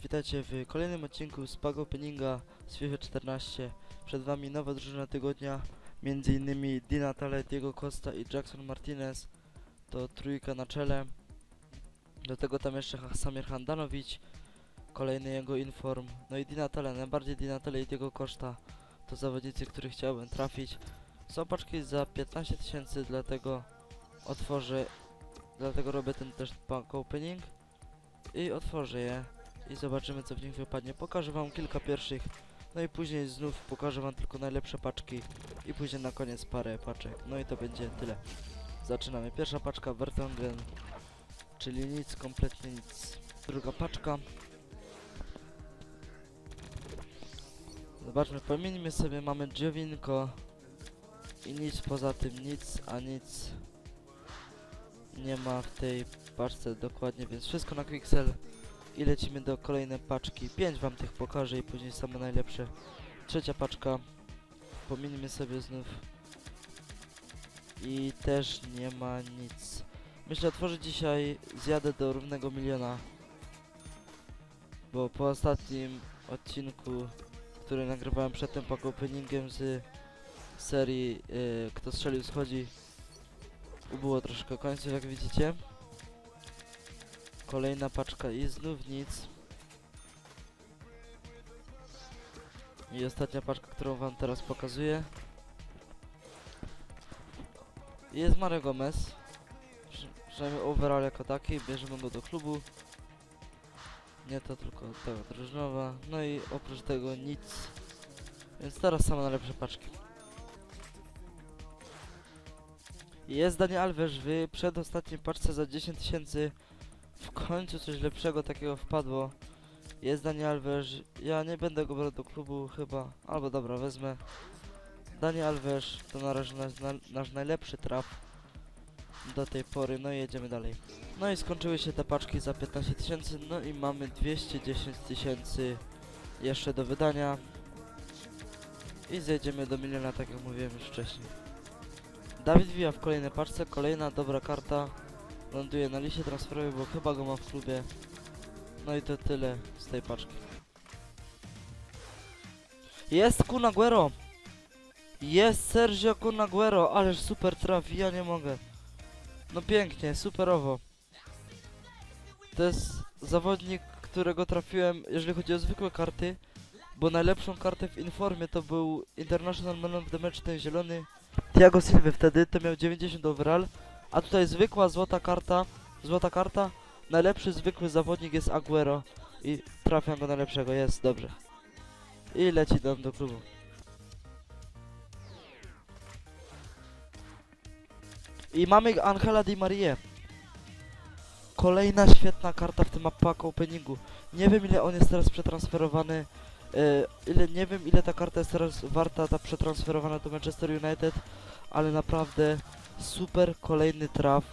witajcie w kolejnym odcinku z Pago z FIFA 14. Przed wami nowa drużyna tygodnia, między innymi Di Natale, Diego Costa i Jackson Martinez. To trójka na czele. Do tego tam jeszcze Samir Handanovic, kolejny jego inform. No i Di Natale, najbardziej Di Natale i Diego Costa to zawodnicy, których chciałbym trafić. Są paczki za 15 tysięcy, dlatego otworzę, dlatego robię ten też Pago Opening i otworzę je i zobaczymy co w nich wypadnie. Pokażę wam kilka pierwszych, no i później znów pokażę wam tylko najlepsze paczki i później na koniec parę paczek. No i to będzie tyle. Zaczynamy. Pierwsza paczka Vertonghen, czyli nic, kompletnie nic. Druga paczka. Zobaczmy, pomieńmy sobie, mamy Giovinco i nic poza tym, nic, a nic nie ma w tej paczce dokładnie, więc wszystko na Quixel i lecimy do kolejnej paczki. 5 wam tych pokażę i później same najlepsze. Trzecia paczka. Pominimy sobie znów. I też nie ma nic. Myślę otworzyć dzisiaj, zjadę do równego miliona. Bo po ostatnim odcinku, który nagrywałem przed tym pack openingiem z serii y, Kto strzelił schodzi, ubyło troszkę końców jak widzicie. Kolejna paczka i znów nic. I ostatnia paczka, którą wam teraz pokazuję. Jest Mario Gomez. Przynajmniej overall jako taki, bierzemy go do klubu. Nie to tylko tego drużynowa. No i oprócz tego nic. Więc teraz same najlepsze paczki. Jest Daniel Alves w przedostatniej paczce za 10 tysięcy. W końcu coś lepszego takiego wpadło. Jest Daniel Alves. Ja nie będę go brał do klubu chyba. Albo dobra, wezmę. Daniel Alves to na razie nasz, na, nasz najlepszy traf do tej pory. No i jedziemy dalej. No i skończyły się te paczki za 15 tysięcy. No i mamy 210 tysięcy jeszcze do wydania. I zjedziemy do miliona, tak jak mówiłem już wcześniej. Dawid Villa w kolejnej paczce. Kolejna dobra karta ląduje na liście transferowej, bo chyba go mam w klubie. No i to tyle z tej paczki. Jest Kun Aguero! Jest Sergio Kun Aguero, ależ super trafi, ja nie mogę. No pięknie, superowo. To jest zawodnik, którego trafiłem, jeżeli chodzi o zwykłe karty, bo najlepszą kartę w Informie to był International Man of the Match, ten zielony Thiago Silva wtedy, to miał 90 overall, a tutaj zwykła złota karta, złota karta, najlepszy zwykły zawodnik jest Aguero i trafiam go najlepszego, jest, dobrze. I leci tam do klubu. I mamy Angela Di Maria. Kolejna świetna karta w tym pack openingu. Nie wiem ile on jest teraz przetransferowany, ile, nie wiem ile ta karta jest teraz warta, ta przetransferowana do Manchester United, ale naprawdę super kolejny traf.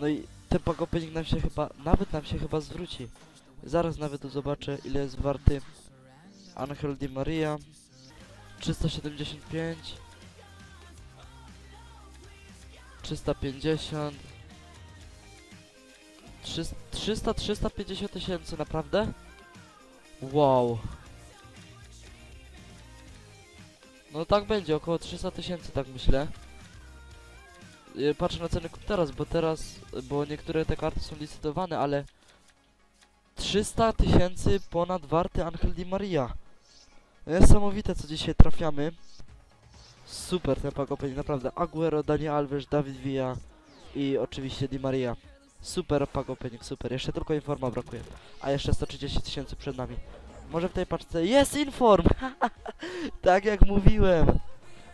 No i ten pack opening nam się chyba, nawet nam się chyba zwróci. Zaraz nawet zobaczę ile jest warty Angel Di Maria. 375 350 300, 300 350 tysięcy naprawdę? Wow. No tak będzie, około 300 tysięcy, tak myślę. Y, Patrzę na ceny teraz, bo teraz, bo niektóre te karty są licytowane, ale 300 tysięcy ponad warty Angel Di Maria. Niesamowite, co dzisiaj trafiamy. Super ten pack opening, naprawdę. Aguero, Dani Alves, David Villa i oczywiście Di Maria. Super pack opening, super. Jeszcze tylko informa brakuje. A jeszcze 130 tysięcy przed nami. Może w tej paczce jest inform! tak jak mówiłem.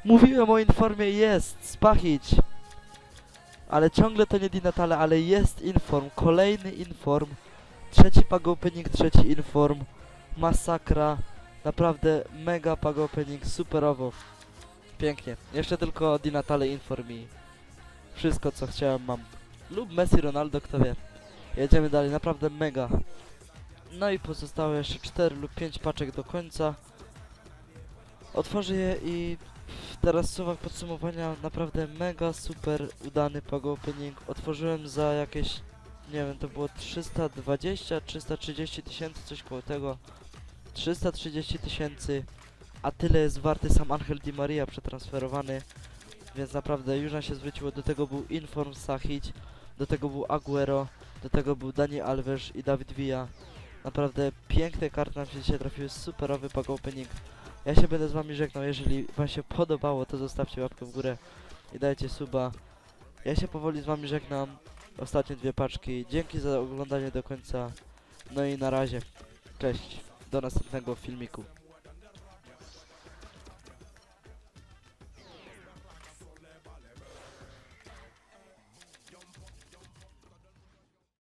Mówiłem o informie, jest, spachić. Ale ciągle to nie Di Natale, ale jest inform. Kolejny inform. Trzeci pack opening, trzeci inform. Masakra. Naprawdę mega pack opening, superowo. Pięknie. Jeszcze tylko Di Natale inform i wszystko co chciałem mam. Lub Messi, Ronaldo, kto wie. Jedziemy dalej, naprawdę mega. No i pozostałe jeszcze 4 lub 5 paczek do końca. Otworzę je i teraz w słowach podsumowania naprawdę mega super udany pack opening. Otworzyłem za jakieś nie wiem, to było 320, 330 tysięcy, coś koło tego. 330 tysięcy, a tyle jest warty sam Angel Di Maria przetransferowany. Więc naprawdę już nam się zwróciło. Do tego był Inform Sahic, do tego był Aguero, do tego był Dani Alves i Dawid Villa. Naprawdę piękne karty nam się dzisiaj trafiły, superowy pack opening. Ja się będę z wami żegnał, jeżeli wam się podobało, to zostawcie łapkę w górę i dajcie suba. Ja się powoli z wami żegnam. Ostatnie dwie paczki. Dzięki za oglądanie do końca. No i na razie. Cześć. Do następnego filmiku.